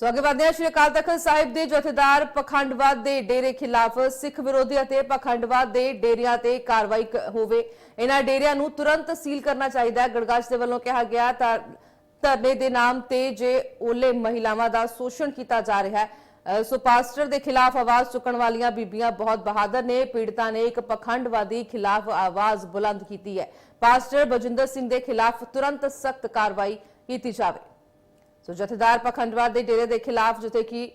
ਸੋ ਅੱਗੇ ਵਧਦੇ ਹਾਂ ਸ਼੍ਰੀ ਅਕਾਲ ਤਖਤ ਸਾਹਿਬ ਦੇ ਜਥੇਦਾਰ ਪਖੰਡਵਾਦ ਦੇ ਡੇਰੇ ਖਿਲਾਫ ਸਿੱਖ ਵਿਰੋਧੀ ਅਤੇ ਪਖੰਡਵਾਦ ਦੇ ਡੇਰਿਆਂ ਤੇ ਕਾਰਵਾਈ ਹੋਵੇ। ਇਹਨਾਂ ਡੇਰਿਆਂ ਨੂੰ ਤੁਰੰਤ ਸੀਲ ਕਰਨਾ ਚਾਹੀਦਾ ਹੈ। ਗੜਗਾਸ਼ ਦੇ ਵੱਲੋਂ ਕਿਹਾ ਗਿਆ ਤਾਂ ਧਰਨੇ ਦੇ ਨਾਮ ਤੇ ਜੇ ਓਲੇ ਮਹਿਲਾਵਾਂ ਦਾ ਸ਼ੋਸ਼ਣ ਕੀਤਾ ਜਾ ਰਿਹਾ ਹੈ। ਸੋ ਪਾਸਟਰ ਦੇ ਖਿਲਾਫ ਆਵਾਜ਼ ਚੁੱਕਣ ਵਾਲੀਆਂ ਬੀਬੀਆਂ ਬਹੁਤ ਬਹਾਦਰ ਨੇ। ਪੀੜਤਾਂ ਨੇ ਇੱਕ ਪਖੰਡਵਾਦੀ ਖਿਲਾਫ ਆਵਾਜ਼ ਬੁਲੰਦ ਕੀਤੀ ਹੈ। ਪਾਸਟਰ ਬਜਿੰਦਰ ਸਿੰਘ ਦੇ ਖਿਲਾਫ ਤੁਰੰਤ ਸਖਤ ਕਾਰਵਾਈ ਕੀਤੀ ਜਾਵੇ। ਸੋ ਜਥੇਦਾਰ ਪਖੰਡਵਾਦ ਦੇ ਡੇਰੇ ਦੇ ਖਿਲਾਫ ਜਿੱਥੇ ਕਿ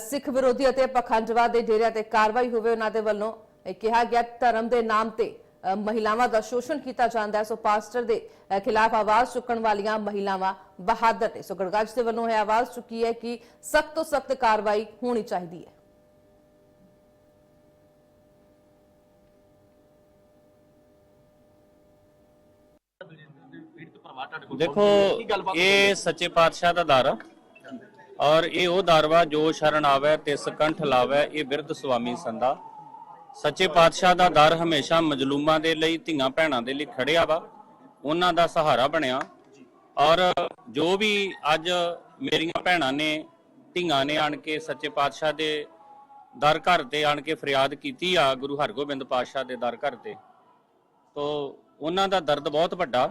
ਸਿੱਖ ਵਿਰੋਧੀ ਅਤੇ ਪਖੰਡਵਾਦ ਦੇ ਡੇਰਿਆਂ ਤੇ ਕਾਰਵਾਈ ਹੋਵੇ, ਉਹਨਾਂ ਦੇ ਵੱਲੋਂ ਇਹ ਕਿਹਾ ਗਿਆ ਧਰਮ ਦੇ ਨਾਮ ਤੇ ਮਹਿਲਾਵਾਂ ਦਾ ਸ਼ੋਸ਼ਣ ਕੀਤਾ ਜਾਂਦਾ ਹੈ। ਸੋ ਪਾਸਟਰ ਦੇ ਖਿਲਾਫ ਆਵਾਜ਼ ਚੁੱਕਣ ਵਾਲੀਆਂ ਮਹਿਲਾਵਾਂ ਬਹਾਦਰ ਨੇ। ਸੋ ਗੜਗਾਜ ਦੇ ਵੱਲੋਂ ਇਹ ਆਵਾਜ਼ ਚੁੱਕੀ ਹੈ ਕਿ ਸਖਤ ਤੋਂ ਸਖਤ ਕਾਰਵਾਈ ਹੋਣੀ ਚਾਹੀਦੀ ਹੈ। ਦੇਖੋ, ਇਹ ਸੱਚੇ ਪਾਤਸ਼ਾਹ ਦਾ ਦਰ ਆ। ਔਰ ਇਹ ਉਹ ਦਰ ਵਾ ਜੋ ਸ਼ਰਨ ਆਵੇ ਤੇ ਸਕੰਠ ਲਾਵੇ, ਇਹ ਬਿਰਧ ਸੁਆਮੀ ਸੰਦਾ ਸੱਚੇ ਪਾਤਸ਼ਾਹ ਦਾ ਦਰ ਹਮੇਸ਼ਾ ਮਜਲੂਮਾਂ ਦੇ ਲਈ, ਧੀਆਂ ਭੈਣਾਂ ਦੇ ਲਈ ਖੜਿਆ ਵਾ। ਉਹਨਾਂ ਦਾ ਸਹਾਰਾ ਬਣਿਆ। ਔਰ ਜੋ ਵੀ ਅੱਜ ਮੇਰੀਆਂ ਭੈਣਾਂ ਨੇ, ਧੀਆਂ ਨੇ ਆਣ ਕੇ ਸੱਚੇ ਪਾਤਸ਼ਾਹ ਦੇ ਦਰ ਘਰ ਤੇ ਆਣ ਕੇ ਫਰਿਆਦ ਕੀਤੀ ਆ, ਗੁਰੂ ਹਰਗੋਬਿੰਦ ਪਾਤਸ਼ਾਹ ਦੇ ਦਰ ਘਰ ਤੇ, ਤੋ ਉਹਨਾਂ ਦਾ ਦਰਦ ਬਹੁਤ ਵੱਡਾ।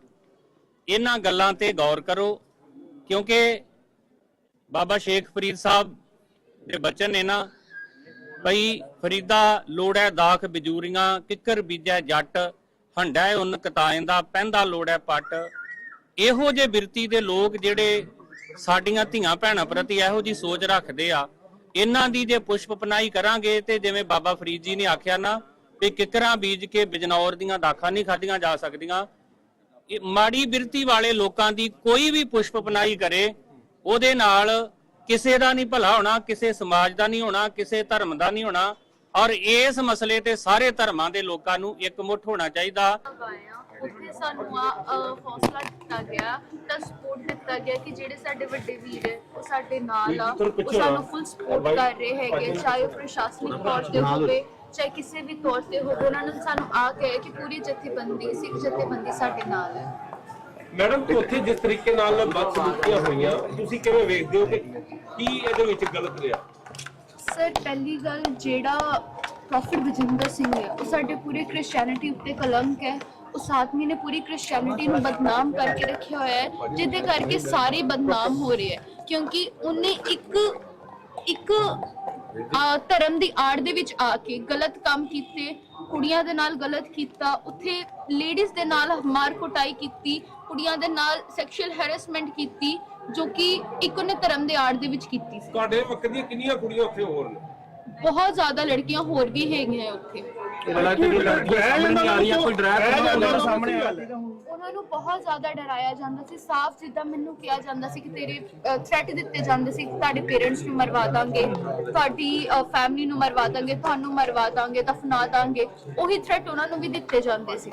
ਇਹਨਾਂ ਗੱਲਾਂ ਤੇ ਗੌਰ ਕਰੋ, ਕਿਉਂਕਿ ਬਾਬਾ ਸ਼ੇਖ ਫਰੀਦ ਸਾਹਿਬ ਦੇ ਬਚਨ ਨੇ ਨਾ ਭਈ ਫਰੀਦਾ ਲੋੜੈ ਦਾਖ ਬਜੂਰੀਆਂ, ਕਿੱਕਰ ਬੀਜੈ ਜੱਟ, ਹੰਡਾ ਉਨ ਕਤਾਇੰਦਾ ਪੈਂਦਾ ਲੋੜੈ ਪੱਟ। ਇਹੋ ਜੇ ਬਿਰਤੀ ਦੇ ਲੋਕ ਜਿਹੜੇ ਸਾਡੀਆਂ ਧੀਆਂ ਭੈਣਾਂ ਪ੍ਰਤੀ ਇਹੋ ਜੀ ਸੋਚ ਰੱਖਦੇ ਆ, ਇਹਨਾਂ ਦੀ ਜੇ ਪੁਸ਼ਪ ਪਨਾਈ ਕਰਾਂਗੇ ਤੇ ਜਿਵੇਂ ਬਾਬਾ ਫਰੀਦ ਜੀ ਨੇ ਆਖਿਆ ਨਾ ਵੀ ਕਿੱਕਰਾਂ ਬੀਜ ਕੇ ਬਿਜਨੌਰ ਦੀਆਂ ਦਾਖਾਂ ਨਹੀਂ ਖਾਧੀਆਂ ਜਾ ਸਕਦੀਆਂ ਮਾੜੀ ਬਿਰਤੀ ਵਾਲੇ ਲੋਕਾਂ ਦੀ ਕੋਈ ਵੀ ਪੁਸ਼ਪ ਪਨਾਈ ਕਰੇ ਉਹਦੇ ਨਾਲ ਕਿਸੇ ਦਾ ਨਹੀਂ ਭਲਾ ਹੋਣਾ ਕਿਸੇ ਸਮਾਜ ਦਾ ਨਹੀਂ ਹੋਣਾ ਕਿਸੇ ਧਰਮ ਦਾ ਨਹੀਂ ਹੋਣਾ। ਔਰ ਇਸ ਮਸਲੇ ਤੇ ਸਾਰੇ ਧਰਮਾਂ ਦੇ ਲੋਕਾਂ ਨੂੰ ਇਕਮੁੱਠ ਹੋਣਾ ਚਾਹੀਦਾ। ਉੱਥੇ ਸਾਨੂੰ ਆ ਅ, ਹੌਸਲਾ ਦਿੱਤਾ ਗਿਆ ਤਾਂ ਸਪੋਰਟ ਦਿੱਤਾ ਗਿਆ ਕਿ ਜਿਹੜੇ ਸਾਡੇ ਵੱਡੇ ਵੀਰ ਹੈ ਉਹ ਸਾਡੇ ਨਾਲ ਆ ਉਹ ਸਾਨੂੰ ਫੁੱਲ ਸਪੋਰਟ ਕਰ ਰਹੇ ਹੈਗੇ ਚਾਹੇ ਉਹ ਪ੍ਰਸ਼ਾਸਨਿਕ ਤੌਰ ਤੇ ਹੋਵੇ ਚਾਹੇ ਕਿਸੇ ਵੀ ਤੌਰ ਤੇ ਹੋਵੇ ਉਹਨਾਂ ਨੇ ਸਾਨੂੰ ਆ ਕੇ ਕਿ ਪੂਰੀ ਜਥੇਬੰਦੀ ਸਿੱਖ ਜਥੇਬੰਦੀ ਸਾਡੇ ਨਾਲ ਹੈ। ਮੈਡਮ ਉੱਥੇ ਜਿਸ ਤਰੀਕੇ ਨਾਲ ਬਦਸਲੂਕੀਆਂ ਹੋਈਆਂ ਤੁਸੀਂ ਕਿਵੇਂ ਵੇਖਦੇ ਹੋ ਕਿ ਕੀ ਇਹਦੇ ਵਿੱਚ ਗਲਤ ਰਿਹਾ? ਸਰ ਪਹਿਲੀ ਗੱਲ ਜਿਹੜਾ ਪ੍ਰੋਫਿਟ ਬਜਿੰਦਰ ਸਿੰਘ ਹੈ ਉਹ ਸਾਡੇ ਪੂਰੇ ਕ੍ਰਿਸਚੀਅਨਿਟੀ ਉੱਤੇ ਕਲੰਕ ਹੈ। ਉਸ ਆਦਮੀ ਨੇ ਪੂਰੀ ਕ੍ਰਿਸਚੀਅਨਿਟੀ ਨੂੰ ਬਦਨਾਮ ਕਰਕੇ ਰੱਖਿਆ ਹੋਇਆ ਹੈ ਜਿਹਦੇ ਕਰਕੇ ਸਾਰੇ ਬਦਨਾਮ ਹੋ ਰਹੇ ਹੈ। ਕਿਉਂਕਿ ਉਹਨੇ ਇੱਕ ਇੱਕ ਆ, ਧਰਮ ਦੀ ਆੜ ਦੇ ਵਿੱਚ ਆ ਕੇ ਗਲਤ ਕੰਮ ਕੀਤੇ ਕੁੜੀਆਂ ਦੇ ਨਾਲ ਗਲਤ ਕੀਤਾ ਉੱਥੇ ਲੇਡੀਜ਼ ਦੇ ਨਾਲ ਮਾਰ ਕੁਟਾਈ ਕੀਤੀ ਕੁੜੀਆਂ ਦੇ ਨਾਲ ਸੈਕਸ਼ੂਅਲ ਹੈਰੈਸਮੈਂਟ ਕੀਤੀ ਜੋ ਕਿ ਇੱਕ ਉਹਨੇ ਧਰਮ ਦੇ ਆੜ ਦੇ ਵਿੱਚ ਕੀਤੀ ਸੀ। ਤੁਹਾਡੇ ਵਕਤ ਦੀਆਂ ਕਿੰਨੀਆਂ ਕੁੜੀਆਂ ਉੱਥੇ ਹੋਰ ਨੇ? ਬਹੁਤ ਜ਼ਿਆਦਾ ਲੜਕੀਆਂ ਹੋਰ ਵੀ ਹੈਗੀਆਂ ਉੱਥੇ। ਨੂੰ ਬਹੁਤ ਜ਼ਿਆਦਾ ਡਰਾਇਆ ਜਾਂਦਾ ਸੀ, ਸਾਫ਼ ਜਿੱਦਾਂ ਮੈਨੂੰ ਕਿਹਾ ਜਾਂਦਾ ਸੀ ਕਿ ਤੇਰੇ ਥ੍ਰੈਟ ਦਿੱਤੇ ਜਾਂਦੇ ਸੀ ਤੁਹਾਡੇ ਪੇਰੈਂਟਸ ਨੂੰ ਮਰਵਾ ਦਾਂਗੇ, ਤੁਹਾਡੀ ਫੈਮਿਲੀ ਨੂੰ ਮਰਵਾ ਦਾਂਗੇ, ਤੁਹਾਨੂੰ ਮਰਵਾ ਦਾਂਗੇ, ਦਫਨਾ ਦਾਂਗੇ, ਉਹੀ ਥ੍ਰੈਟ ਉਹਨਾਂ ਨੂੰ ਵੀ ਦਿੱਤੇ ਜਾਂਦੇ ਸੀ।